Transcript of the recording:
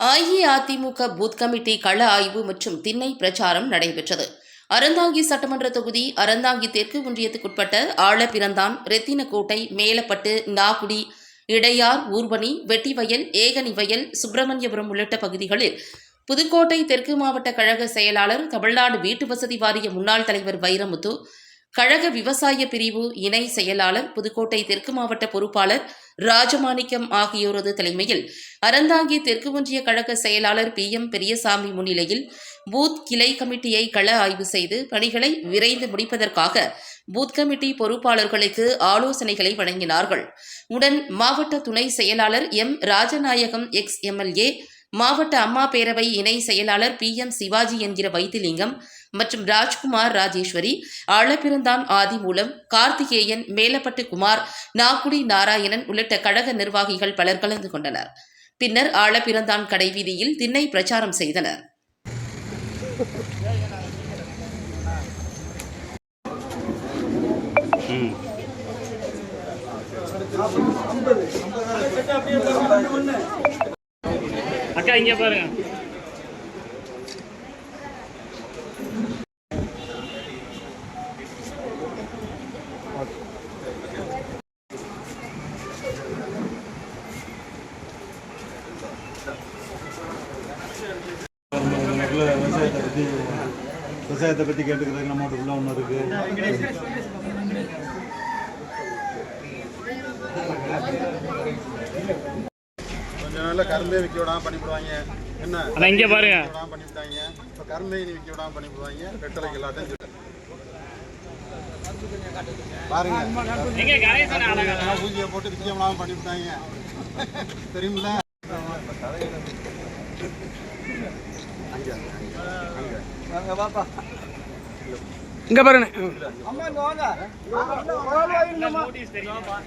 AIADMK booth committee கள ஆய்வு மற்றும் திண்ணை பிரச்சாரம் நடைபெற்றது. அறந்தாங்கி சட்டமன்ற தொகுதி அறந்தாங்கி தெற்கு ஒன்றியத்துக்குட்பட்ட ஆழப்பிறந்தான் ரெத்தினக்கோட்டை மேலப்பட்டு நாகுடி இடையார் ஊர்வனி வெட்டிவயல் ஏகனிவயல் சுப்பிரமணியபுரம் உள்ளிட்ட பகுதிகளில் புதுக்கோட்டை தெற்கு மாவட்ட கழக செயலாளர் தமிழ்நாடு வீட்டு வசதி வாரிய முன்னாள் தலைவர் வைரமுத்து கழக விவசாய பிரிவு இணை செயலாளர் புதுக்கோட்டை தெற்கு மாவட்ட பொறுப்பாளர் ராஜமாணிக்கம் ஆகியோரது தலைமையில் அறந்தாங்கி தெற்கு ஒன்றிய கழக செயலாளர் பி எம் பெரியசாமி முன்னிலையில் பூத் கிளை கமிட்டியை கள ஆய்வு செய்து பணிகளை விரைந்து முடிப்பதற்காக பூத் கமிட்டி பொறுப்பாளர்களுக்கு ஆலோசனைகளை வழங்கினார்கள். உடன் மாவட்ட துணை செயலாளர் எம் ராஜநாயகம் எக்ஸ் எம்எல்ஏ மாவட்ட அம்மா பேரவை இணை செயலாளர் பி எம் சிவாஜி என்கிற வைத்திலிங்கம் மற்றும் ராஜ்குமார் ராஜேஸ்வரி ஆழப்பிறந்தான் ஆதிமூலம் கார்த்திகேயன் மேலப்பட்டு குமார் நாக்குடி நாராயணன் உள்ளிட்ட கழக நிர்வாகிகள் பலர் கலந்து கொண்டனர். பின்னர் ஆழப்பிறந்தான் கடைவீதியில் திண்ணை பிரச்சாரம் செய்தனர். அக்கா இங்க பாருங்க. விவசாயத்தை பற்றி விவசாயத்தை பற்றி கேட்டுக்கிறதுக்கு நம்ம உள்ள ஒன்று இருக்கு. நாள்ல கரும்பே விற்க விடாம பண்ணிவிடுவாங்க. என்ன? அண்ணா இங்க பாருங்க. விற்க விடாம பண்ணிவிட்டாங்க. இப்போ கரும்பே இனி விற்க விடாம பண்ணிவிடுவாங்க. ரெட்டலைக்கு எல்லாத்தையும் சொல்லிட்டேன். பாருங்க. பூஜையை போட்டு விற்க விடாம பண்ணிவிட்டாங்க. தெரியுமில்ல? இங்க பாருங்க. நோட்டீஸ் தெரியுமா?